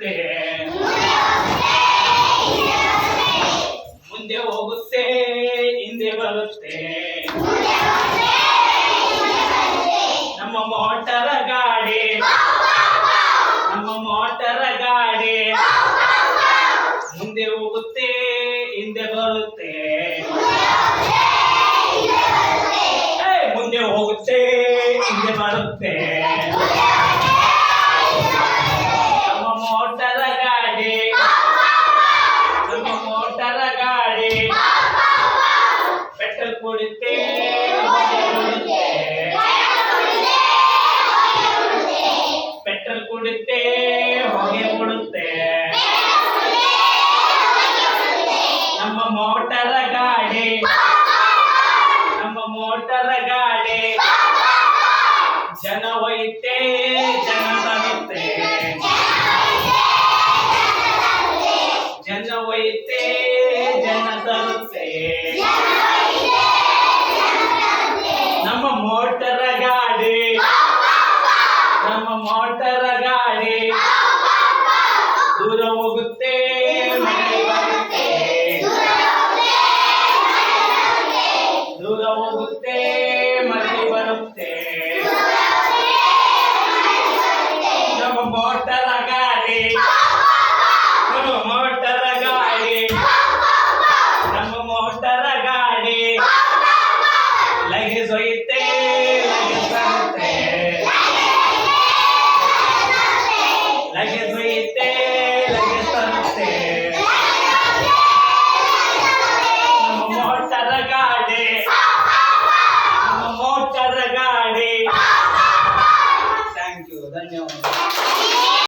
ಬರುತ್ತೆ ಮುಂದೆ ಹೋಗುತ್ತೆ, ಹಿಂದೆ ಬರುತ್ತೆ. ನಮ್ಮ ಮೋಟರ ಗಾಡಿ. ನಮ್ಮ ಮೋಟರ ಗಾಡಿ. ಮುಂದೆ ಹೋಗುತ್ತೆ, ಹಿಂದೆ ಬರುತ್ತೆ. ಮುಂದೆ ಹೋಗುತ್ತೆ, ಹಿಂದೆ ಬರುತ್ತೆ. ಪೆಟ್ರೋಲ್ ಕುಡಿತೆ ಹೊಗೆ ಬಿಡುತ್ತೆ ನಮ್ಮ ಮೋಟರ ಗಾಡಿ ನಮ್ಮ ಮೋಟರ ಗಾಡಿ ಜನ Não tem.